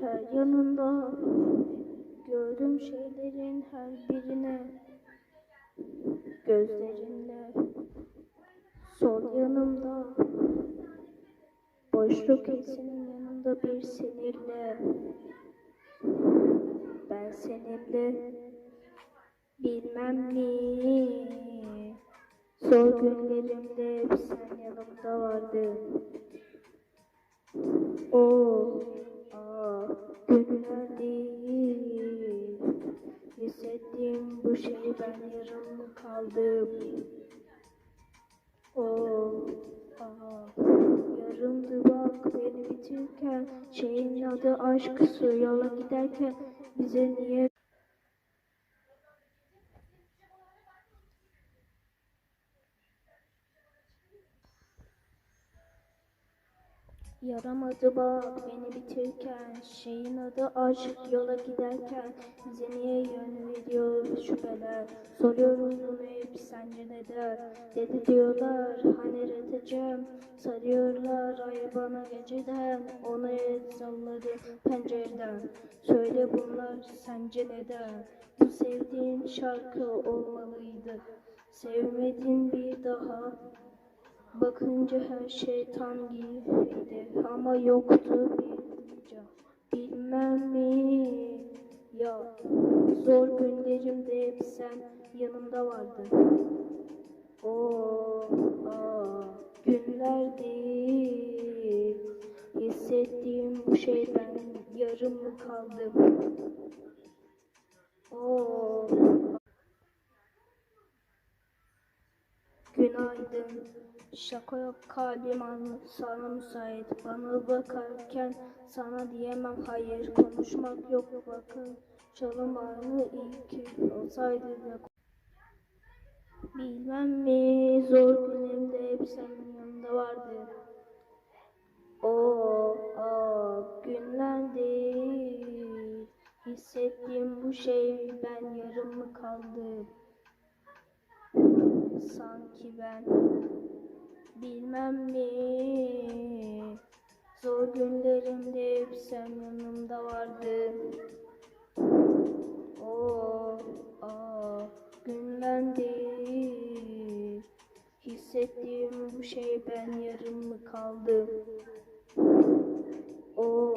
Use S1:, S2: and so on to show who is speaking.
S1: her yanında Gördüm şeylerin her birine Gözlerinle Sol yanımda Boşluk hissinin yanında bir sinirle Ben seninle Bilmem mi? Zor günlerimde hep sen yanımda vardın o günler değil. Hissettiğim bu şey ben yarım kaldım. O ah yarımdı bak beni bitirken Şeyin adı aşk su yola giderken Bize niye Yaramadı bak beni bitirken Şeyin adı aşk yola giderken Bize niye yön veriyor şüpheler? Soruyoruz bunu hep sence neden Dedi diyorlar hani reddedeceğim Sarıyorlar ay bana geceden Onu el salladı pencereden. Söyle bunlar sence neden Bu sevdiğin şarkı olmalıydı. Sevmedin bir daha. Bakınca her şey tam gibiydi ama yoktu can. Bilmem mi ya zor günlerimde hep sen yanımda vardın. O aa, günler değil hissettiğim bu şeyden yarım mı kaldım? O Şaka yok kalbim an- sana müsait. Bana bakarken sana diyemem hayır. Konuşmak yok bakın. Çalım aynı iyi ki olsaydı da. Bilmem mi zor günümde hep senin yanında vardı. O değil. Hissettiğim bu şey ben yarım mı kaldım? Sanki ben bilmem mi Zor günlerimde hep sen yanımda vardın. O aa, günden değil. Hissettiğim bu şey ben yarım mı kaldım? O